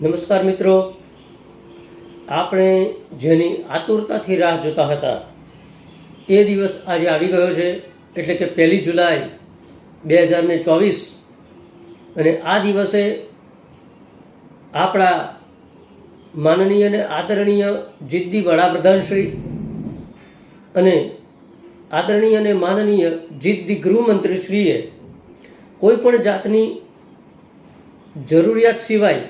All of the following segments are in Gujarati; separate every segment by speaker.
Speaker 1: નમસ્કાર મિત્રો. આપણે જેની આતુરતાથી રાહ જોતા હતા એ દિવસ આજે આવી ગયો છે. એટલે કે પહેલી જુલાઈ બે હજાર ને ચોવીસ. અને આ દિવસે આપણા માનનીય અને આદરણીય જિદ્દી વડાપ્રધાન શ્રી અને આદરણીય અને માનનીય જિદ્દી ગૃહમંત્રીશ્રીએ કોઈ પણ જાતની જરૂરિયાત સિવાય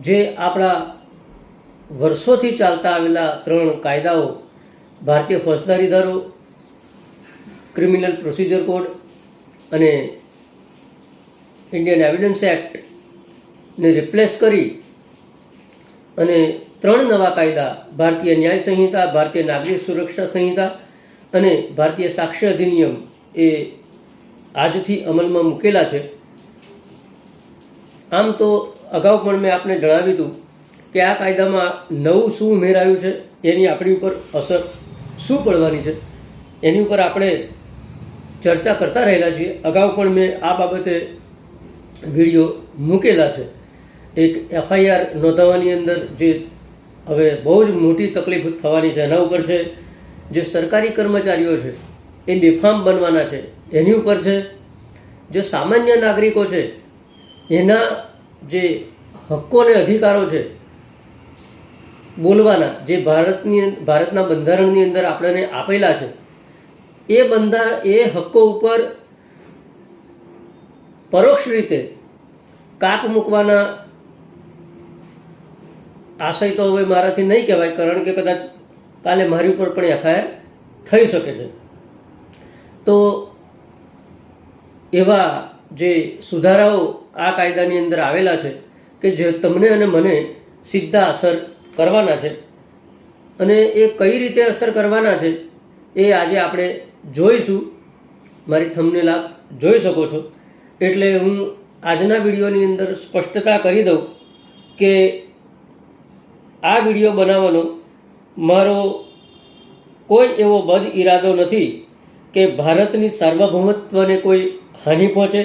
Speaker 1: જે આપણા વર્ષોથી ચાલતા આવેલા ત્રણ કાયદાઓ, ભારતીય ફોજદારી ધારો ક્રિમિનલ પ્રોસિજર કોડ અને ઇન્ડિયન એવિડન્સ એક્ટને રિપ્લેસ કરી અને ત્રણ નવા કાયદા, ભારતીય ન્યાય સંહિતા, ભારતીય નાગરિક સુરક્ષા સંહિતા અને ભારતીય સાક્ષ્ય અધિનિયમ એ આજથી અમલમાં મૂકેલા છે. આમ તો અગાઉ પણ મેં આપને જણાવ્યું હતું કે આ કાયદામાં નવું શું ઉમેરાયું છે, એની આપણી ઉપર અસર શું પડવાની છે, એની ઉપર આપણે ચર્ચા કરતા રહેલા છીએ. અગાઉ પણ મેં આ બાબતે વીડિયો મૂકેલા છે. એક એફઆઈઆર નોંધાવવાની અંદર જે હવે બહુ જ મોટી તકલીફ થવાની છે, એના ઉપર છે, જે સરકારી કર્મચારીઓ છે, એ બેફામ બનવાના છે. એની ઉપર છે, જે સામાન્ય નાગરિકો છે, એના જે હક્કો અને અધિકારો છે, બોલવાના, જે ભારતની, ભારતના બંધારણની અંદર આપણને આપેલા છે, એ બંધાર, એ હક્કો ઉપર પરોક્ષ રીતે કાપ મૂકવાના આશય તો હવે મારાથી નહીં કહેવાય, કારણ કે કદાચ કાલે મારી ઉપર પણ એફઆઈઆર થઈ શકે છે. તો એવા જે સુધારાઓ આ કાયદાની અંદર આવેલા છે કે જે તમને અને મને સીધા અસર કરવાના છે અને એ કઈ રીતે અસર કરવાના છે એ આજે આપણે જોઈશું. મારી થમને લાભ જોઈ શકો છો. એટલે હું આજના વિડીયોની અંદર સ્પષ્ટતા કરી દઉં કે આ વીડિયો બનાવવાનો મારો કોઈ એવો બદ ઈરાદો નથી કે ભારતની સાર્વભૌમત્વને કોઈ હાનિ પહોંચે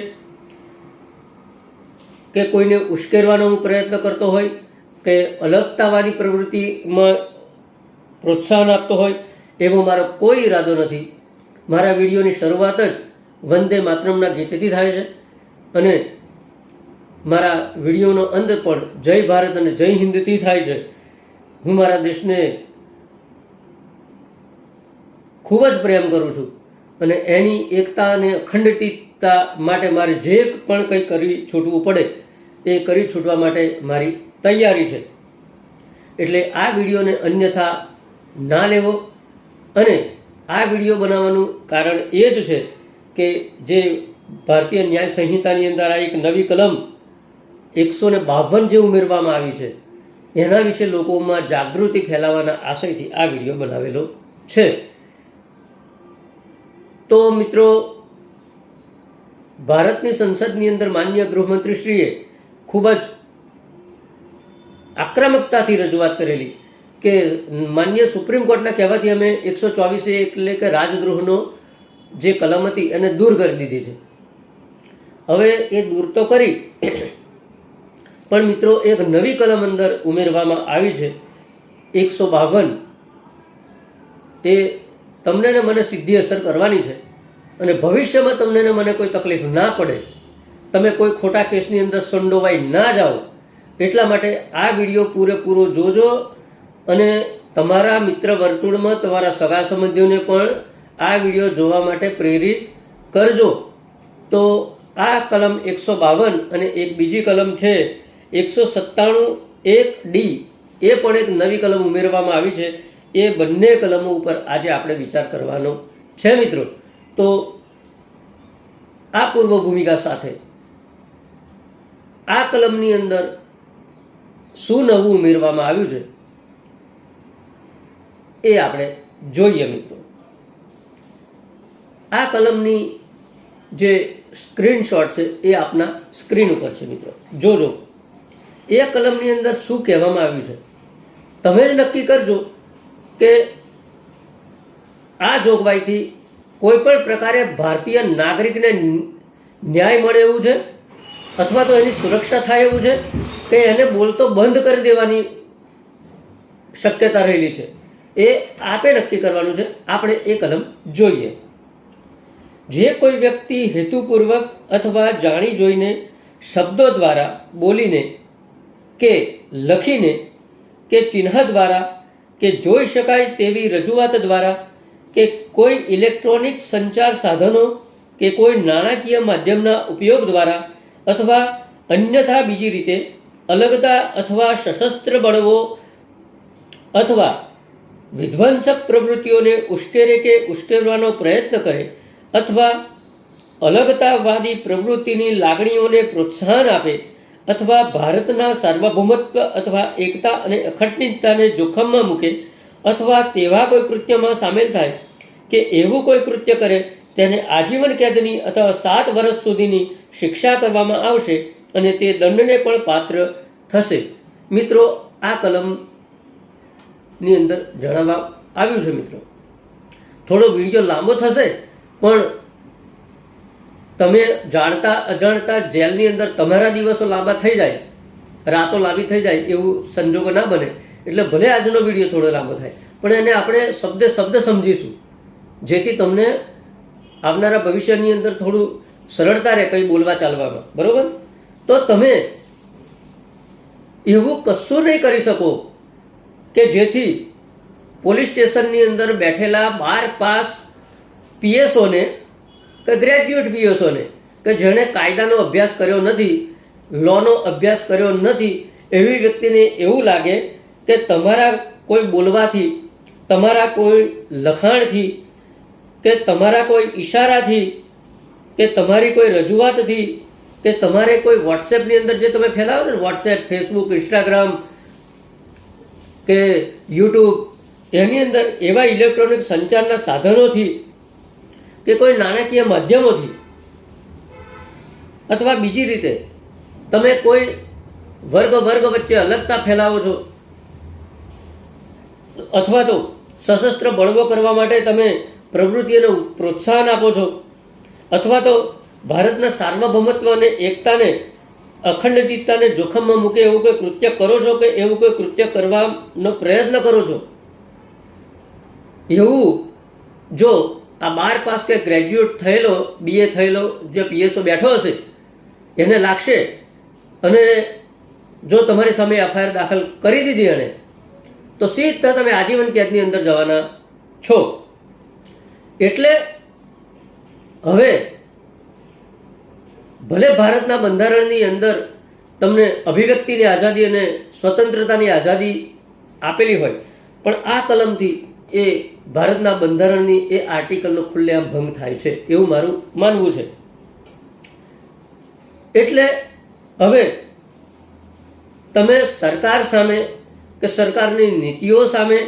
Speaker 1: કે કોઈને ઉશ્કેરવાનો હું પ્રયત્ન કરતો હોય, કે અલગતાવાદી પ્રવૃત્તિમાં પ્રોત્સાહન આપતો હોય, એવો મારો કોઈ ઈરાદો નથી. મારા વિડીયોની શરૂઆત જ વંદે માતરમના ગીતથી થાય છે અને મારા વિડીયોનો અંત પણ જય ભારત અને જય હિન્દથી થાય છે. હું મારા દેશને ખૂબ જ પ્રેમ કરું છું અને એની એકતા અને અખંડિતતા માટે મારે જે પણ કંઈ કરી છૂટવું પડે એ કરી છૂટવા માટે મારી તૈયારી છે. એટલે આ વિડીયોને અન્યથા ના લેવો અને આ વીડિયો બનાવવાનું કારણ એ જ છે કે જે ભારતીય ન્યાય સંહિતાની અંદર આ એક નવી કલમ એકસો ને બાવન જે ઉમેરવામાં આવી છે, એના વિશે લોકોમાં જાગૃતિ ફેલાવવાના આશયથી આ વીડિયો બનાવેલો છે. તો મિત્રો, ભારતની સંસદની અંદર માન્ય ગૃહમંત્રીશ્રીએ ખૂબ જ આક્રમકતાથી રજૂઆત કરેલી કે માન્ય સુપ્રીમ કોર્ટના કહેવાથી અમે એકસો ચોવીસે એટલે કે રાજદ્રોહનો જે કલમ હતી એને દૂર કરી દીધી છે. હવે એ દૂર તો કરી, પણ મિત્રો એક નવી કલમ અંદર ઉમેરવામાં આવી છે, એકસો બાવન. એ તમને ને મને સીધી અસર કરવાની છે અને ભવિષ્યમાં તમને ને મને કોઈ તકલીફ ના પડે તમે કોઈ ખોટા કેસની અંદર સંડોવાઈ ના જાઓ, એટલા માટે આ વીડિયો પૂરેપૂરો જોજો અને તમારા મિત્ર વર્તુળમાં તમારા સગા સંબંધીઓને પણ આ વીડિયો જોવા માટે પ્રેરિત કરજો. તો આ કલમ એકસો બાવન અને એક બીજી કલમ છે, એકસો સત્તાણું એક ડી. એ પણ એક નવી કલમ ઉમેરવામાં આવી છે. એ બંને કલમો ઉપર આજે આપણે વિચાર કરવાનો છે મિત્રો. તો આ પૂર્વ ભૂમિકા સાથે આ કલમની અંદર શું નવું ઉમેરવામાં આવ્યું છે? એ આપણે જોઈએ મિત્રો. આ કલમની જે સ્ક્રીનશોટ છે એ આપના સ્ક્રીન ઉપર છે મિત્રો. જોજો. એ કલમની અંદર શું કહેવામાં આવ્યું છે? તમે જ નક્કી કરજો કે આ જોગવાઈથી કોઈ પણ પ્રકારે ભારતીય નાગરિકને ન્યાય મળે એવું છે? અથવા તો એની સુરક્ષા થાય એવું છે કે એને બોલતો બંધ કરી દેવાની શક્યતા રહેલી છે. એ આપે નક્કી કરવાનું છે. આપણે એ કલમ જોઈએ. જે કોઈ વ્યક્તિ હેતુપૂર્વક અથવા જાણી જોઈને શબ્દો દ્વારા બોલીને કે લખીને કે ચિહ્ન દ્વારા કે જોઈ શકાય તેવી રજૂઆત દ્વારા કે કોઈ ઇલેક્ટ્રોનિક સંચાર સાધનો કે કોઈ નાણાકીય માધ્યમના ઉપયોગ દ્વારા અથવા અન્યથા બીજી રીતે અલગતા અથવા સશસ્ત્ર બળવો અથવા વિધ્વંસક પ્રવૃત્તિઓને ઉશ્કેરે કે ઉશ્કેરવાનો પ્રયત્ન કરે અથવા અલગતાવાદી પ્રવૃત્તિની લાગણીઓને પ્રોત્સાહન આપે અથવા ભારતના સાર્વભૌમત્વ અથવા એકતા અને અખંડિતતાને જોખમમાં મૂકે અથવા તેવા કોઈ કૃત્યમાં સામેલ થાય કે એવું કોઈ કૃત્ય કરે તેને આજીવન કેદની અથવા સાત વર્ષ સુધીની શિક્ષા કરવામાં આવશે અને તે દંડને પણ પાત્ર થશે. મિત્રો, આ કલમની અંદર જણાવવા આવ્યું છે મિત્રો. થોડો વીડિયો લાંબો થશે, પણ તમે જાણતા અજાણતા જેલની અંદર તમારા દિવસો લાંબા થઈ જાય, રાતો લાંબી થઈ જાય એવું સંજોગો ના બને. એટલે ભલે આજનો વીડિયો થોડો લાંબો થાય, પણ એને આપણે શબ્દ શબ્દ સમજીશું, જેથી તમને આવનારા ભવિષ્યની અંદર થોડું સરળતા રહે કંઈ બોલવા ચાલવામાં. બરોબર? તો તમે એવું કશું નહીં કરી શકો કે જેથી પોલીસ સ્ટેશનની અંદર બેઠેલા બાર પાસ પીએસઓને કે ગ્રેજ્યુએટ પીએસઓને કે જેણે કાયદાનો અભ્યાસ કર્યો નથી, લોનો અભ્યાસ કર્યો નથી, એવી વ્યક્તિને એવું લાગે કે તમારા કોઈ બોલવાથી, તમારા કોઈ લખાણથી કે તમારા કોઈ ઈશારાથી, કે તમારી કોઈ રજૂઆતથી, કે તમારે કોઈ વોટ્સએપની અંદર જે તમે ફેલાવો ને, વોટ્સએપ, ફેસબુક, ઇન્સ્ટાગ્રામ, કે યુટ્યુબ, એની અંદર એવા ઇલેક્ટ્રોનિક સંચારના સાધનોથી, કે કોઈ નાણાકીય માધ્યમોથી, અથવા બીજી રીતે, તમે કોઈ વર્ગ વર્ગ વચ્ચે અલગતા ફેલાવો છો, અથવા તો સશસ્ત્ર બળવો કરવા માટે તમે પ્રવૃત્તિઓને પ્રોત્સાહન આપો છો. અથવા તો ભારતના સાર્વભૌમત્વ અને એકતાને, અખંડિતતાને જોખમમાં મૂકે એવું કોઈ કૃત્ય કરો છો કે એવું કોઈ કૃત્ય કરવાનો પ્રયત્ન કરો છો? એવું જો આ બાર પાસ કે ગ્રેજ્યુએટ થયેલો બીએ થયેલો જે પીએસઓ બેઠો હશે, એને લાગશે. અને જો તમારી સામે એફઆઈઆર દાખલ કરી દીધી એણે, તો સીધા તમે આજીવન કેદની અંદર જવાના છો. એટલે હવે ભલે ભારતના બંધારણની અંદર તમને અભિવ્યક્તિની આઝાદી અને સ્વતંત્રતાની આઝાદી આપેલી હોય, પણ આ કલમથી એ ભારતના બંધારણની એ આર્ટિકલનો ખુલ્લેઆમ ભંગ થાય છે એવું મારું માનવું છે. એટલે હવે તમે સરકાર સામે કે સરકારની નીતિઓ સામે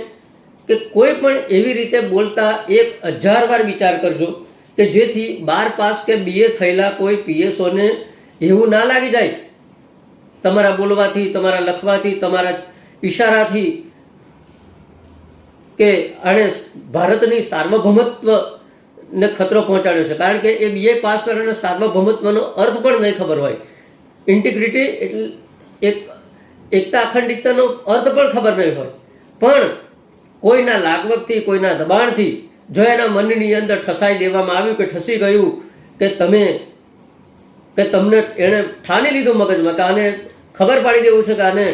Speaker 1: કે કોઈ પણ એવી રીતે બોલતા એક હજાર વાર વિચાર કરજો કે જેથી બાર પાસ કે બીએ થયેલા કોઈ પીએસઓને એવું ના લાગી જાય. તમારા બોલવાથી, તમારા લખવાથી, તમારા ઈશારાથી કે આણે ભારતની સાર્વભૌમત્વ ને ખતરો પહોંચાડ્યો છે. કારણ કે એ બીએ પાસ કરીને સાર્વભૌમત્વનો અર્થ પણ નહીં ખબર હોય. ઇન્ટિગ્રિટી એટલે એક એકતા અખંડિતતાનો અર્થ પણ ખબર નહીં હોય. પણ કોઈના લાગવકથી કોઈના દબાણથી જો એના મનની અંદર ઠસાઈ દેવામાં આવ્યું કે ઠસી ગયું કે તમે, કે તમને એણે ઠાની લીધું મગજમાં કે આને ખબર પાડી દેવું છે કે આને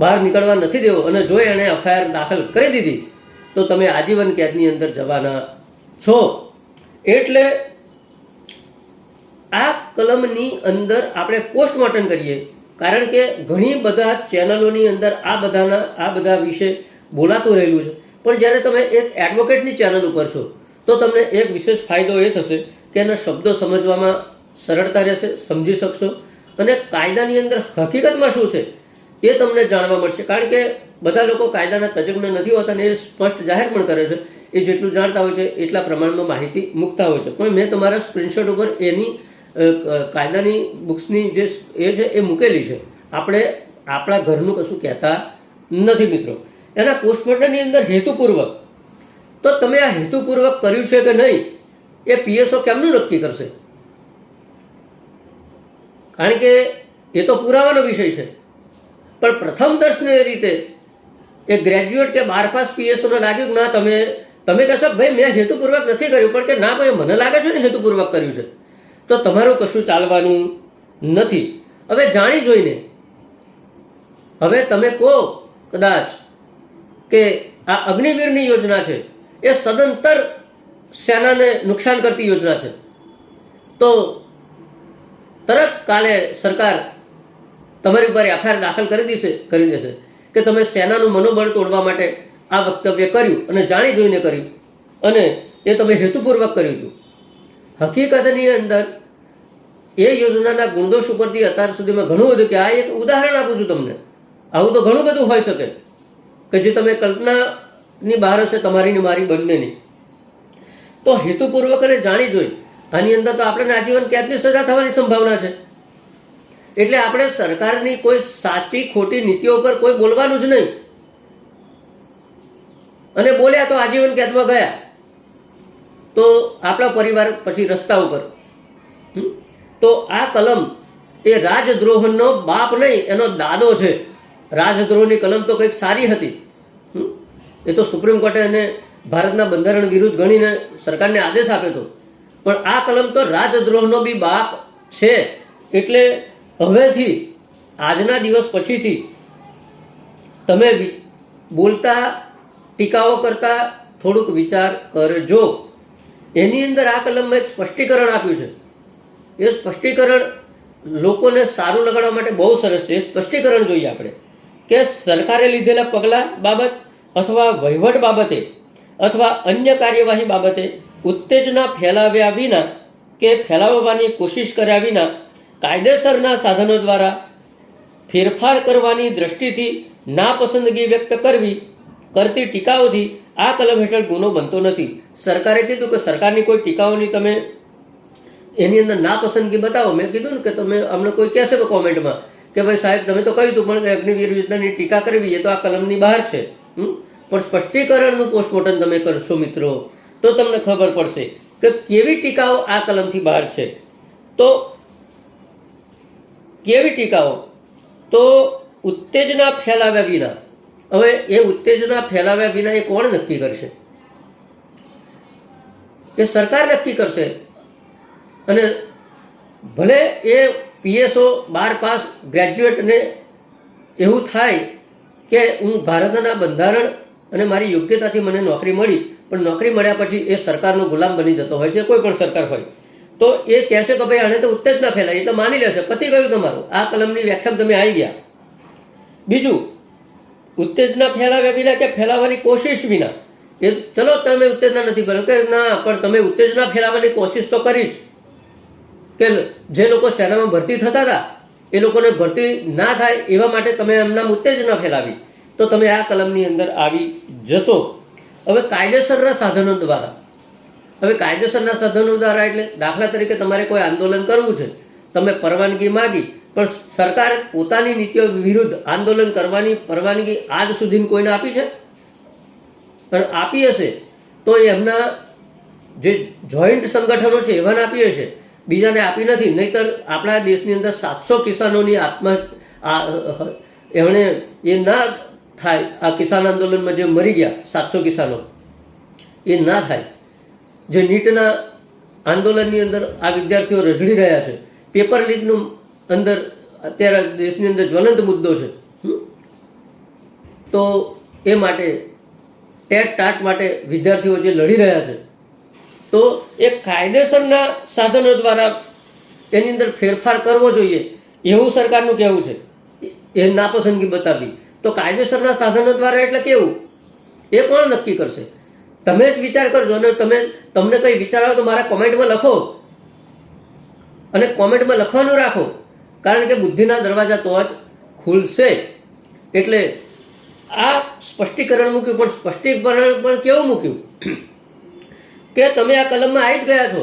Speaker 1: બહાર નીકળવા નથી દેવો. અને જો એણે એફઆઈઆર દાખલ કરી દીધી, તો તમે આજીવન કેદની અંદર જવાના છો. એટલે આ કલમની અંદર આપણે પોસ્ટમોર્ટમ કરીએ. કારણ કે ઘણી બધા ચેનલોની અંદર આ બધાના, આ બધા વિશે બોલાતું રહેલું છે. પણ જ્યારે તમે એક એડવોકેટની ચેનલ ઉપર છો તો તમને એક વિશેષ ફાયદો એ થશે કે એના શબ્દો સમજવામાં સરળતા રહેશે, સમજી શકશો અને કાયદાની અંદર હકીકતમાં શું છે એ તમને જાણવા મળશે. કારણ કે બધા લોકો કાયદાના તજજ્ઞ નથી હોતા અને એ સ્પષ્ટ જાહેર પણ કરે છે. એ જેટલું જાણતા હોય છે, એટલા પ્રમાણમાં માહિતી મૂકતા હોય છે. પણ મેં તમારા સ્ક્રીનશોટ ઉપર એની કાયદાની બુક્સની જે એ છે, એ મૂકેલી છે. આપણે આપણા ઘરનું કશું કહેતા નથી મિત્રો. એના પોસ્ટમોર્ટમની અંદર હેતુપૂર્વક. તો તમે આ હેતુપૂર્વક કર્યું છે કે નહીં, એ પીએસઓ કેમનું નક્કી કરશે? કારણ કે એ તો પુરાવાનો વિષય છે. પણ પ્રથમ દર્શને રીતે એ ગ્રેજ્યુએટ કે બાર પાસ પીએસઓને લાગ્યું કે ના, તમે તમે કહેશો ભાઈ, મેં હેતુપૂર્વક નથી કર્યું, પણ કે ના, ભાઈ, મને લાગે છે ને હેતુપૂર્વક કર્યું છે. તો તમારું કશું ચાલવાનું નથી. હવે જાણી જોઈને, હવે તમે કહો, કદાચ કે આ અગ્નિવીરની યોજના છે, એ સદંતર સેનાને નુકસાન કરતી યોજના છે. તો તરત કાલે સરકાર તમારી ઉપર એફઆઈઆર દાખલ કરી દેશે કરી દેશે કે તમે સેનાનું મનોબળ તોડવા માટે આ વક્તવ્ય કર્યું અને જાણી જોઈને કર્યું અને એ તમે હેતુપૂર્વક કર્યું હતું. હકીકતની અંદર એ યોજનાના ગુણદોષ ઉપરથી અત્યાર સુધીમાં ઘણું બધું કે આ એક ઉદાહરણ આપું છું તમને. આવું તો ઘણું બધું હોઈ શકે. કે જે તમે કલ્પનાની બહાર હશે તમારી ને મારી બંનેની. તો હેતુપૂર્વક અને જાણી જોઈ, આની અંદર તો આપણને આજીવન કેદની સજા થવાની સંભાવના છે. એટલે આપણે સરકારની કોઈ સાચી, ખોટી નીતિઓ પર કોઈ બોલવાનું જ નહીં. અને બોલ્યા તો આજીવન કેદમાં ગયા. તો આપણા પરિવાર પછી રસ્તા ઉપર? તો આ કલમ એ રાજદ્રોહનો બાપ નહીં, એનો દાદો છે. રાજદ્રોહની કલમ તો કંઈક સારી હતી. એ તો સુપ્રીમ કોર્ટે એને ભારતના બંધારણ વિરુદ્ધ ગણીને સરકારને આદેશ આપ્યો હતો. પણ આ કલમ તો રાજદ્રોહનો બી બાપ છે. એટલે હવેથી, આજના દિવસ પછીથી, તમે બોલતા, ટીકાઓ કરતા, થોડુંક વિચાર કરજો. એની અંદર આ કલમમાં એક સ્પષ્ટીકરણ આપ્યું છે. એ સ્પષ્ટીકરણ લોકોને સારું લગાડવા માટે બહુ સરસ છે. એ સ્પષ્ટીકરણ જોઈએ આપણે. કે સરકારે લીધેલા પગલાં બાબત અથવા વહીવટ બાબતે અથવા અન્ય કાર્યવાહી બાબતે ઉત્તેજના ફેલાવ્યા વિના કે ફેલાવવાની કોશિશ કર્યા વિના કાયદેસરના સાધનો દ્વારા ફેરફાર કરવાની દ્રષ્ટિથી નાપસંદગી વ્યક્ત કરવી કરતી ટીકાઓથી આ કલમ હેઠળ ગુનો બનતો નથી. સરકારે કીધું કે સરકારની કોઈ ટીકાઓની તમે એની અંદર નાપસંદગી બતાવો. મેં કીધું ને કે તમે અમને કોઈ કહેશે કોમેન્ટમાં. કે ભાઈ સાહેબ, તમે તો કહ્યું હતું પણ અગ્નિવીર યોજનાની ટીકા કરવી એ તો આ કલમની બહાર છે? પણ સ્પષ્ટીકરણનું પોસ્ટમોર્ટમ તમે કરશો મિત્રો, તો તમને ખબર પડશે કે કેવી ટીકાઓ આ કલમથી બહાર છે. તો કેવી ટીકાઓ? તો ઉત્તેજના ફેલાવ્યા વિના. હવે એ ઉત્તેજના ફેલાવ્યા વિના એ કોણ નક્કી કરશે? એ સરકાર નક્કી કરશે. અને ભલે એ પીએસઓ બાર પાસ ગ્રેજ્યુએટને એવું થાય કે હું ભારતના બંધારણ અને મારી યોગ્યતાથી મને નોકરી મળી, પણ નોકરી મળ્યા પછી એ સરકારનો ગુલામ બની જતો હોય છે, કોઈ પણ સરકાર હોય. તો એ કહેશે કે ભાઈ આને તો ઉત્તેજના ફેલાય, એટલે માની લેશે, પતી ગયું તમારું. આ કલમની વ્યાખ્યા તમે આવી ગયા. બીજું, ઉત્તેજના ફેલાવ્યા વિના કે ફેલાવવાની કોશિશ વિના. એ ચલો તમે ઉત્તેજના નથી ફેલાવ કે ના, પણ તમે ઉત્તેજના ફેલાવવાની કોશિશ તો કરી જ. કે જે લોકો સેનામાં ભરતી થતા હતા, એ લોકોને ભરતી ના થાય એવા માટે તમે એમના ઉત્તેજના ફેલાવી. તો તમે આ કલમની અંદર આવી જશો. હવે કાયદેસરના સાધનો દ્વારા. હવે કાયદેસરના સાધનો દ્વારા એટલે દાખલા તરીકે તમારે કોઈ આંદોલન કરવું છે, તમે પરવાનગી માગી, પણ સરકાર પોતાની નીતિઓ વિરુદ્ધ આંદોલન કરવાની પરવાનગી આજ સુધી કોઈને આપી છે? પણ આપી હશે તો એમના જે જોઈન્ટ સંગઠનો છે, એવાને આપી હશે. બીજાને આપી નથી. નહીતર આપણા દેશની અંદર સાતસો કિસાનોની આત્મહત્યા એમણે એ ના થાય. આ કિસાન આંદોલનમાં જે મરી ગયા, સાતસો કિસાનો, એ ના થાય. જે નીટના આંદોલનની અંદર આ વિદ્યાર્થીઓ રઝળી રહ્યા છે. પેપર લીકનું અંદર અત્યારે દેશની અંદર જ્વલંત મુદ્દો છે? તો એ માટે ટેટ ટાટ માટે વિદ્યાર્થીઓ જે લડી રહ્યા છે તો એ કાયદેસરના સાધનો દ્વારા એની અંદર ફેરફાર કરવો જોઈએ. એવું સરકારનું કહેવું છે. એ નાપસંદગી બતાવી તો કાયદેસરના સાધનો દ્વારા એટલે કેવું? એ કોણ નક્કી કરશે? તમે જ વિચાર કરજો અને તમે, તમને કંઈ વિચાર આવે તો મારા કોમેન્ટમાં લખો. અને કોમેન્ટમાં લખવાનું રાખો. કારણ કે બુદ્ધિના દરવાજા તો જ ખુલશે. એટલે આ સ્પષ્ટીકરણ મૂક્યું, પણ સ્પષ્ટીકરણ પણ કેવું મૂક્યું? કે તમે આ કલમમાં આવી જ ગયા છો.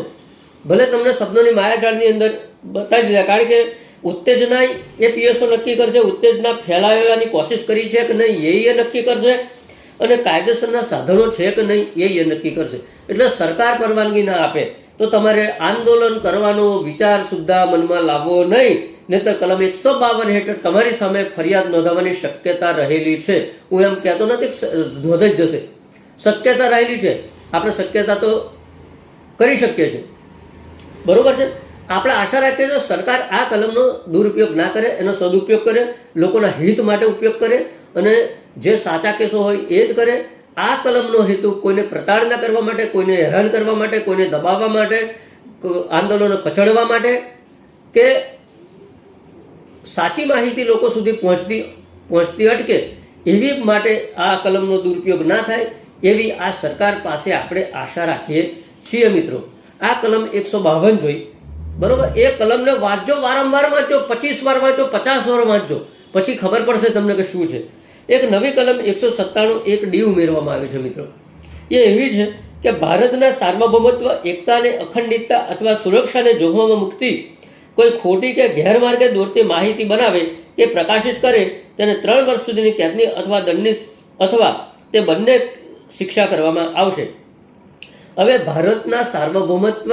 Speaker 1: ભલે તમને શબ્દોની માયાજાળની અંદર બતાવી દીધા, કારણ કે ઉત્તેજના એ પીએસઓ નક્કી કરશે, ઉત્તેજના ફેલાવવાની કોશિશ કરી છે કે નહીં, એ એ નક્કી કરશે. અને કાયદેસરના સાધનો છે કે નહીં, એ એ નક્કી કરશે. એટલે સરકાર પરવાનગી ના આપે, તો તમારે આંદોલન કરવાનો વિચાર સુદ્ધા મનમાં લાવવો નહીં. નહીતર કલમ એકસો બાવન હેઠળ તમારી સામે ફરિયાદ નોંધાવવાની શક્યતા રહેલી છે. હું એમ કહેતો નથી નોંધાઈ જશે. શક્યતા રહેલી છે. આપણે શક્યતા તો કરી શકીએ છીએ. બરોબર છે? આપણે આશા રાખીએ છીએ સરકાર આ કલમનો દુરુપયોગ ના કરે, એનો સદુપયોગ કરે, લોકોના હિત માટે ઉપયોગ કરે અને જે સાચા કેસો હોય એ જ કરે. આ કલમનો હેતુ કોઈને પ્રતાડના કરવા માટે, કોઈને હેરાન કરવા માટે, કોઈને દબાવવા માટે આંદોલનો કચડવા માટે કે સાચી માહિતી લોકો સુધી પહોંચતી પહોંચતી અટકે એવી માટે આ કલમનો દુરુપયોગ ના થાય. એવી આ સરકાર પાસે આપણે આશા રાખીએ છીએ મિત્રો. આ કલમ એકસો બાવન જોઈ. બરોબર? એ કલમને વાંચજો વારંવાર વાંચો પચીસ વાર વાંચો પચાસ વાર વાંચજો. પછી ખબર પડશે તમને કે શું છે. એક નવી કલમ એકસો સત્તાણું એક ડી ઉમેરવામાં આવે છે મિત્રો. એ એવી છે કે ભારતના સાર્વભૌમત્વ, એકતાને અખંડિતતા અથવા સુરક્ષાને જોખમમાં મૂકતી કોઈ ખોટી કે ગેરમાર્ગે દોરતી માહિતી બનાવે કે પ્રકાશિત કરે, તેને ત્રણ વર્ષ સુધીની કેદની અથવા દંડની અથવા તે બંને શિક્ષા કરવામાં આવશે. હવે ભારતના સાર્વભૌમત્વ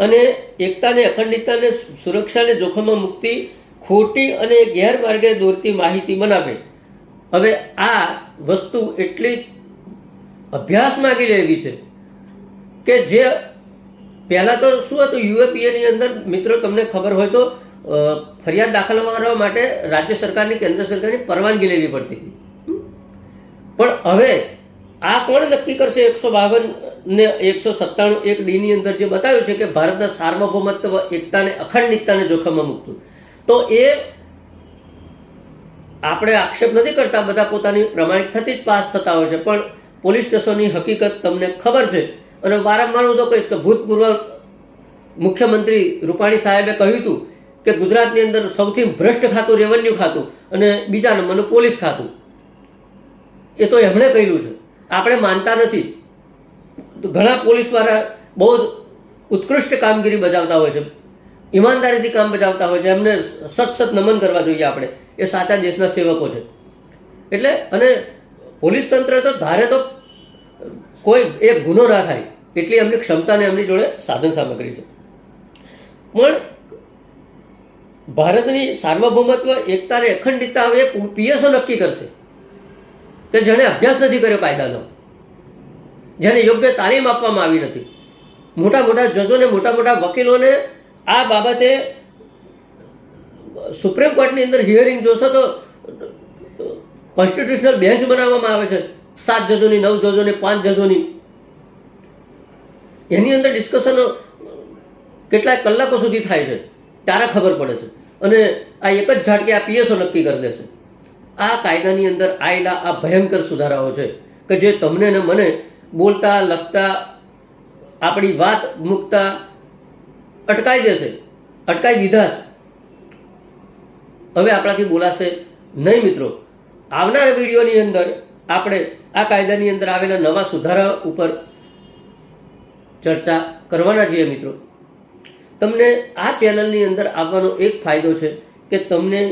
Speaker 1: અને એકતાને, અખંડિતતાને, સુરક્ષાને જોખમમાં મુક્તિ ખોટી અને ગેરમાર્ગે દોરતી માહિતી બનાવે. હવે આ વસ્તુ એટલી અભ્યાસ માગી લેવી છે કે જે પહેલાં તો શું હતું યુએપીએની અંદર મિત્રો તમને ખબર હોય તો ફરિયાદ દાખલ કરવા માટે રાજ્ય સરકારની, કેન્દ્ર સરકારની પરવાનગી લેવી પડતી હતી. પણ હવે આ કોણ નક્કી કરશે? એકસો બાવન ને એકસો સત્તાણું એક ડીની અંદર જે બતાવ્યું છે કે ભારતના સાર્વભૌમત્વ એકતાને અખંડિતતાને જોખમમાં મૂકતું. તો એ આપણે આક્ષેપ નથી કરતા, બધા પોતાની પ્રમાણિક થતી જ પાસ થતા હોય છે. પણ પોલીસ સ્ટેશનની હકીકત તમને ખબર છે. અને વારંવાર હું તો કહીશ કે ભૂતપૂર્વ મુખ્યમંત્રી રૂપાણી સાહેબે કહ્યું હતું કે ગુજરાતની અંદર સૌથી ભ્રષ્ટ ખાતું રેવન્યુ ખાતું અને બીજા નંબરનું પોલીસ ખાતું. એ તો એમણે કહ્યું છે. આપણે માનતા નથી. તો ઘણા પોલીસવાળા બહુ ઉત્કૃષ્ટ કામગીરી બજાવતા હોય છે. ઈમાનદારીથી કામ બજાવતા હોય છે. એમને સત સત નમન કરવા જોઈએ આપણે. એ સાચા દેશના સેવકો છે. એટલે અને પોલીસ તંત્ર તો ધારે તો કોઈ એક ગુનો ના થાય. એટલી એમની ક્ષમતા ને એમની જોડે સાધન સામગ્રી છે. પણ ભારતની સાર્વભૌમત્વ, એકતા અને અખંડિતતા હવે પીએસઓ નક્કી કરશે. કે જેણે અભ્યાસ નથી કર્યો કાયદાનો, જેને યોગ્ય તાલીમ આપવામાં આવી નથી. મોટા મોટા જજોને, મોટા મોટા વકીલોને આ બાબતે સુપ્રીમ કોર્ટની અંદર હિયરિંગ જોશો તો કોન્સ્ટિટ્યુશનલ બેન્ચ બનાવવામાં આવે છે. સાત જજોની, નવ જજોની, પાંચ જજોની. એની અંદર ડિસ્કશનો કેટલાક કલાકો સુધી થાય છે. ત્યારે ખબર પડે છે. અને આ એક જ ઝાટકે આ પીએસઓ નક્કી કરી દેશે. આ કાયદાની અંદર આવેલા આ ભયંકર સુધારાઓ છે કે જે તમને ને મને બોલતા, લખતા, આપણી વાત મૂકતા અટકાઈ દેશે, અટકાઈ દીધા જ. હવે આપણાથી બોલાશે નહીં મિત્રો. આવનાર વિડીયોની અંદર આપણે આ કાયદાની અંદર આવેલા નવા સુધારા ઉપર ચર્ચા કરવાના છીએ મિત્રો. તમને આ ચેનલની અંદર આવવાનો એક ફાયદો છે કે તમને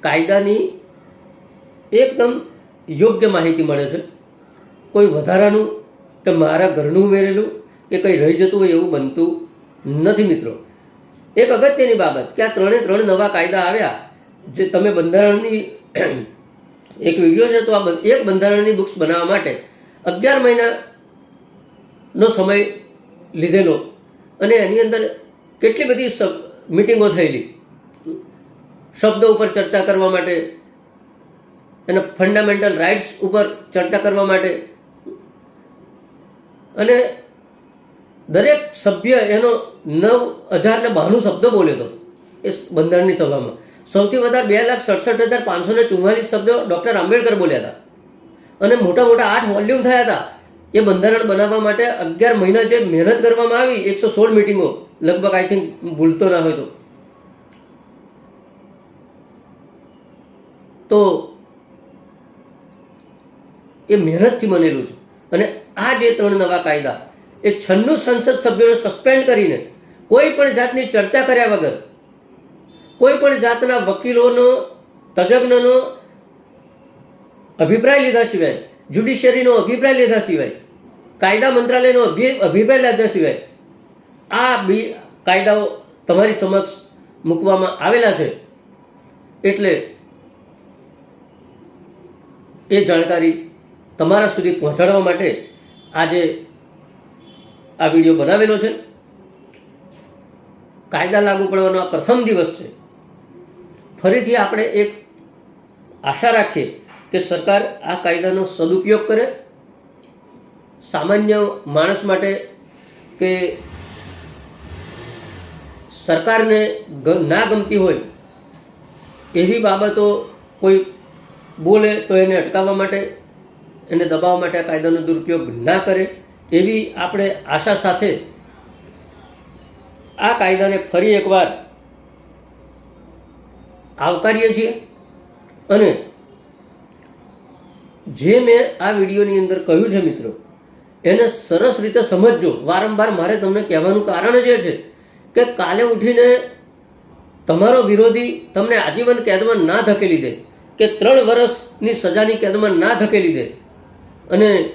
Speaker 1: કાયદાની એકદમ યોગ્ય માહિતી મળે છે. કોઈ વધારાનું કે મારા ઘરનું ઉમેરેલું કે કંઈ રહી જતું હોય એવું બનતું નથી મિત્રો. એક અગત્યની બાબત કે આ ત્રણે ત્રણ નવા કાયદા આવ્યા. જે તમે બંધારણની એક વીડિયો છે તો આ એક બંધારણની બુક્સ બનાવવા માટે અગિયાર મહિનાનો સમય લીધેલો અને એની અંદર કેટલી બધી મિટિંગો થયેલી. શબ્દો ઉપર ચર્ચા કરવા માટે એના ફંડામેન્ટલ રાઇટ્સ ઉપર ચર્ચા કરવા માટે. અને દરેક સભ્ય એનો નવ હજાર ને બાણું શબ્દો બોલ્યો હતો એ બંધારણની સભામાં. સૌથી વધારે બે લાખ સડસઠ હજાર પાંચસો ને ચુમ્માલીસ શબ્દો ડૉક્ટર આંબેડકર બોલ્યા હતા. અને મોટા મોટા આઠ વોલ્યુમ થયા હતા. એ બંધારણ બનાવવા માટે અગિયાર મહિના જે મહેનત કરવામાં આવી, એકસો સોળ મિટિંગો. લગભગ આઈ થિંક ભૂલતો ના હોય તો એ મહેનતથી બનેલું છે. અને આ જે ત્રણ નવા કાયદા, એ છન્નું સંસદ સભ્યોને સસ્પેન્ડ કરીને કોઈ પણ જાતની ચર્ચા કર્યા વગર, કોઈ પણ જાતના વકીલોનો, તજજ્ઞનો અભિપ્રાય લીધા સિવાય જ્યુડિશિયરીનો અભિપ્રાય લીધા સિવાય, કાયદા મંત્રાલયનો અભિ, અભિપ્રાય લીધા સિવાય, આ બી કાયદાઓ તમારી સમક્ષ મૂકવામાં આવેલા છે. એટલે એ જાણકારી તમારા સુધી પહોંચાડવા માટે આજે આ વીડિયો બનાવેલો છે. કાયદા લાગુ પડવાનો આ પ્રથમ દિવસ છે. ફરીથી આપણે એક આશા રાખીએ કે સરકાર આ કાયદાનો સદુપયોગ કરે. સામાન્ય માણસ માટે કે સરકારને ના ગમતી હોય એવી બાબતો કોઈ બોલે તો એને અટકાવવા માટે એને દબાવવા માટે કાયદાનો દુરુપયોગ ના કરે, એવી આપણે આશા સાથે આ કાયદાને ફરી એકવાર આવકારીએ છીએ. અને જે મેં આ વિડીયોની અંદર કહ્યું છે મિત્રો, એને સરસ રીતે સમજજો. વારંવાર મારે તમને કહેવાનું કારણ જ એ છે કે કાલે ઉઠીને તમારો વિરોધી તમને આજીવન કેદમાં ના ધકેલી દે, કે ત્રણ વર્ષની સજાની કેદમાં ના ધકેલી દે અને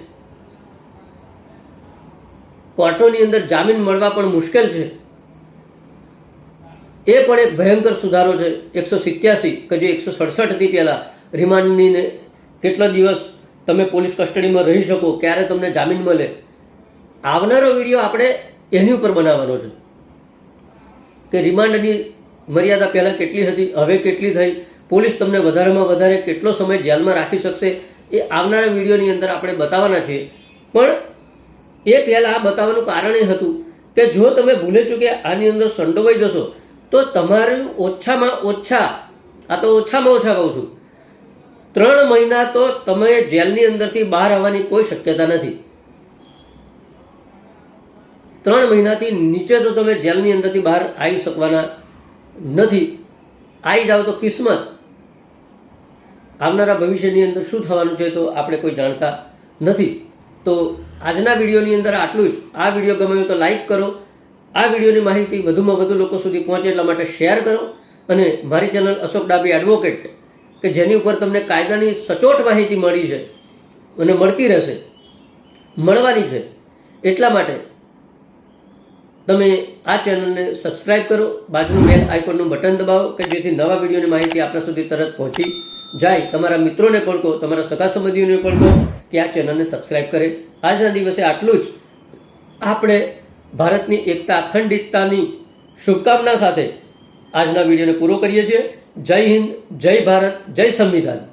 Speaker 1: કોર્ટોની અંદર જામીન મળવા પણ મુશ્કેલ છે. એ પણ એક ભયંકર સુધારો છે. એકસો સિત્યાસી કે જે એકસો સડસઠથી પહેલાં રિમાન્ડની કેટલા દિવસ તમે પોલીસ કસ્ટડીમાં રહી શકો, ક્યારે તમને જામીન મળે. આવનારો વીડિયો આપણે એની ઉપર બનાવવાનો છે. કે રિમાન્ડની મર્યાદા પહેલાં કેટલી હતી, હવે કેટલી થઈ, પોલીસ તમને વધારેમાં વધારે કેટલો સમય જેલમાં રાખી શકશે એ આવનારા વિડીયોની અંદર આપણે બતાવવાના છે. પણ એ પહેલાં આ બતાવવાનું કારણ એ હતું કે જો તમે ભૂલે ચૂકે આની અંદર સંડોવાઈ જશો, તો તમારું ઓછામાં ઓછા, આ તો ઓછામાં ઓછા કહું છું, ત્રણ મહિના તો તમે જેલની અંદરથી બહાર આવવાની કોઈ શક્યતા નથી. ત્રણ મહિનાથી નીચે તો તમે જેલની અંદરથી બહાર આવી શકવાના નથી. આવી જાઓ તો કિસ્મત. આવનારા ભવિષ્યની અંદર શું થવાનું છે તો આપણે કોઈ જાણતા નથી. તો આજના વિડીયોની અંદર આટલું જ. આ વીડિયો ગમ્યો તો લાઈક કરો. આ વિડીયોની માહિતી વધુમાં વધુ લોકો સુધી પહોંચે એટલા માટે શેર કરો. અને મારી ચેનલ અશોક ડાબી એડવોકેટ, કે જેની ઉપર તમને કાયદાની સચોટ માહિતી મળી છે અને મળતી રહેશે, મળવાની છે, એટલા માટે તમે આ ચેનલને સબસ્ક્રાઇબ કરો. બાજુનું બેલ આઇકોનનું બટન દબાવો, કે જેથી નવા વિડીયોની માહિતી આપણા સુધી તરત પહોંચી જાય, તમારા મિત્રોને પણ કહો, તમારા સગા સંબંધીઓને પણ કહો કે આ ચેનલને સબસ્ક્રાઈબ કરે. આજના દિવસે આટલું જ. આપણે ભારતની એકતા, અખંડિતતાની શુભકામના સાથે આજના વિડીયોને પૂરો કરીએ છીએ. જય હિન્દ, જય ભારત, જય સંવિધાન.